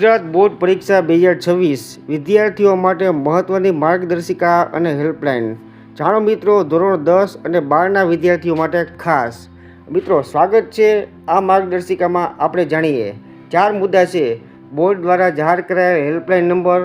Gujarat board પરીક્ષા બે હજાર છવ્વીસ વિદ્યાર્થીઓ માટે મહત્ત્વની માર્ગદર્શિકા અને હેલ્પલાઇન. જાણો મિત્રો, ધોરણ દસ અને બારના વિદ્યાર્થીઓ માટે ખાસ. મિત્રો, સ્વાગત છે આ માર્ગદર્શિકામાં આપણે જાણીએ. ચાર મુદ્દા છે. બોર્ડ દ્વારા જાહેર કરાયેલ હેલ્પલાઇન નંબર,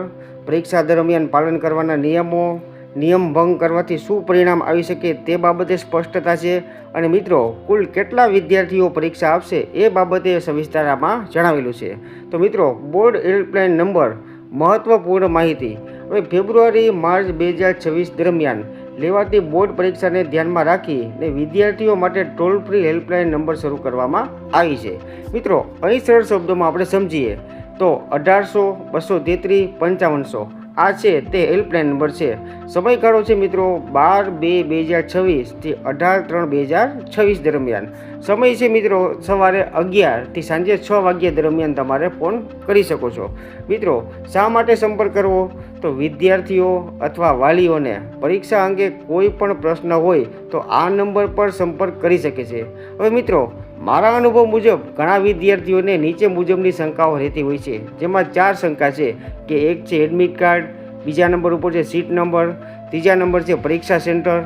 પરીક્ષા દરમિયાન પાલન કરવાના નિયમો નિયમ ભંગ કરવાથી શું પરિણામ આવી શકે તે બાબતે સ્પષ્ટતા છે અને મિત્રો, કુલ કેટલા વિદ્યાર્થીઓ પરીક્ષા આપશે એ બાબતે સવિસ્તારામાં જણાવેલું છે. તો મિત્રો, બોર્ડ હેલ્પલાઇન નંબર મહત્ત્વપૂર્ણ માહિતી. હવે ફેબ્રુઆરી, માર્ચ બે હજાર છવ્વીસ દરમિયાન લેવાતી બોર્ડ પરીક્ષાને ધ્યાનમાં રાખીને વિદ્યાર્થીઓ માટે ટોલ ફ્રી હેલ્પલાઇન નંબર શરૂ કરવામાં આવી છે. મિત્રો, અહીં સરળ શબ્દોમાં આપણે સમજીએ તો અઢારસો, બસો તેત્રીસ, પંચાવનસો આ છે તે હેલ્પલાઇન નંબર છે. સમયગાળો છે મિત્રો બાર બે બે હજાર છવ્વીસથી અઢાર ત્રણ બે હજાર છવ્વીસ દરમિયાન. સમય છે મિત્રો સવારે અગિયારથી સાંજે છ વાગ્યા દરમિયાન તમારે ફોન કરી શકો છો. મિત્રો, શા માટે સંપર્ક કરવો? તો વિદ્યાર્થીઓ અથવા વાલીઓને પરીક્ષા અંગે કોઈ પણ પ્રશ્ન હોય તો આ નંબર પર સંપર્ક કરી શકે છે. હવે મિત્રો મારા અનુભવ મુજબ ઘણા વિદ્યાર્થીઓને નીચે મુજબની શંકાઓ રહેતી હોય છે. જેમાં ચાર શંકા છે કે એક છે એડમિટ કાર્ડ બીજા નંબર ઉપર છે સીટ નંબર ત્રીજા નંબર છે પરીક્ષા સેન્ટર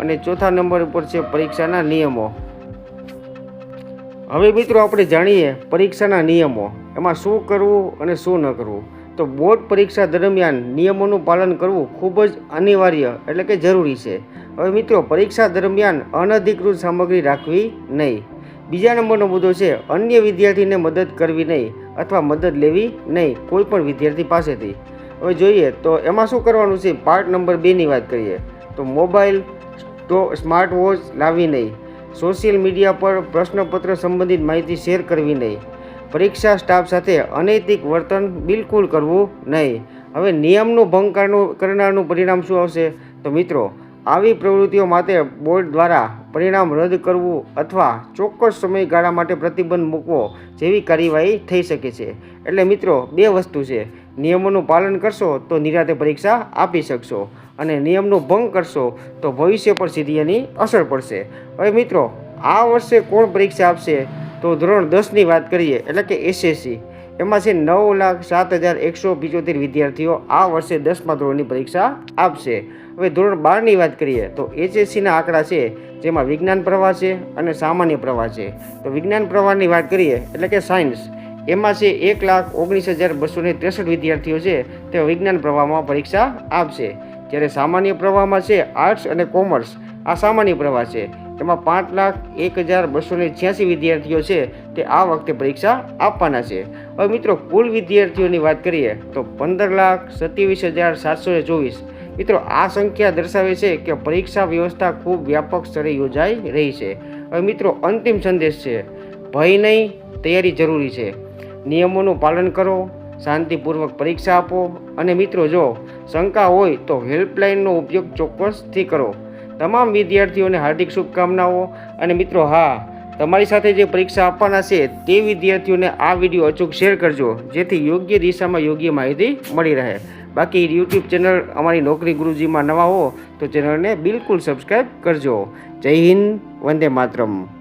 અને ચોથા નંબર ઉપર છે પરીક્ષાના નિયમો. હવે મિત્રો આપણે જાણીએ પરીક્ષાના નિયમો. એમાં શું કરવું અને શું ન કરવું. તો બોર્ડ પરીક્ષા દરમિયાન નિયમોનું પાલન કરવું ખૂબ જ અનિવાર્ય એટલે કે જરૂરી છે. હવે મિત્રો, પરીક્ષા દરમિયાન અનધિકૃત સામગ્રી રાખવી નહીં. બીજા નંબરનો મુદ્દો છે, અન્ય વિદ્યાર્થીને મદદ કરવી નહીં અથવા મદદ લેવી નહીં કોઈ પણ વિદ્યાર્થી પાસેથી. હવે જોઈએ તો એમાં શું કરવાનું છે, પાર્ટ નંબર બેની વાત કરીએ તો મોબાઈલ તો સ્માર્ટ વોચ લાવવી નહીં, સોશિયલ મીડિયા પર પ્રશ્નપત્ર સંબંધિત માહિતી શેર કરવી નહીં, પરીક્ષા સ્ટાફ સાથે અનૈતિક વર્તન બિલકુલ કરવું નહીં. હવે નિયમનું ભંગ કરનું- કરનારનું પરિણામ શું આવશે? તો મિત્રો આવી પ્રવૃત્તિઓ માટે બોર્ડ દ્વારા પરિણામ રદ કરવું અથવા ચોક્કસ સમયગાળા માટે પ્રતિબંધ મૂકવો જેવી કાર્યવાહી થઈ શકે છે. એટલે મિત્રો, બે વસ્તુ છે. નિયમોનું પાલન કરશો તો નિરાતે પરીક્ષા આપી શકશો અને નિયમનો ભંગ કરશો તો ભવિષ્ય પર સીધી એની અસર પડશે. હવે મિત્રો, આ વર્ષે કોણ પરીક્ષા આપશે? તો ધોરણ દસની વાત કરીએ, એટલે કે એસએસસી. એમાં છે નવ લાખ સાત હજાર એકસો પિચોતેર વિદ્યાર્થીઓ આ વર્ષે દસમા ધોરણની પરીક્ષા આપશે. હવે ધોરણ બારની વાત કરીએ તો એચએસસીના આંકડા છે, જેમાં વિજ્ઞાન પ્રવાહ છે અને સામાન્ય પ્રવાહ છે. તો વિજ્ઞાન પ્રવાહની વાત કરીએ એટલે કે સાયન્સ. એમાં છે એક લાખ ઓગણીસ હજાર બસો ને ત્રેસઠ વિદ્યાર્થીઓ છે તે વિજ્ઞાન પ્રવાહમાં પરીક્ષા આપશે. જ્યારે સામાન્ય પ્રવાહમાં છે આર્ટ્સ અને કોમર્સ, આ સામાન્ય પ્રવાહ છે. એમાં પાંચ લાખ એક હજાર બસો ને છ્યાસી વિદ્યાર્થીઓ છે તે આ વખતે પરીક્ષા આપવાના છે. હવે મિત્રો, કુલ વિદ્યાર્થીઓની વાત કરીએ તો પંદર લાખ સત્યાવીસ હજાર સાતસો ને ચોવીસ. મિત્રો, આ સંખ્યા દર્શાવે છે કે પરીક્ષા વ્યવસ્થા ખૂબ વ્યાપક સ્તરે યોજાઈ રહી છે. હવે મિત્રો, અંતિમ સંદેશ છે. ભય નહીં, તૈયારી જરૂરી છે. નિયમોનું પાલન કરો, શાંતિપૂર્વક પરીક્ષા આપો અને મિત્રો, જો શંકા હોય તો હેલ્પલાઇનનો ઉપયોગ ચોક્કસથી કરો. તમામ વિદ્યાર્થીઓને હાર્દિક શુભકામનાઓ. અને મિત્રો, હા, તમારી સાથે જે પરીક્ષા આપવાના છે તે વિદ્યાર્થીઓને આ વીડિયો અચૂક શેર કરજો, જેથી યોગ્ય દિશામાં યોગ્ય માહિતી મળી રહે. બાકી યુટ્યુબ ચેનલ અમારી નોકરી ગુરુજીમાં નવા હો તો ચેનલને બિલકુલ સબસ્ક્રાઈબ કરજો. જય હિન્દ, વંદે માતરમ.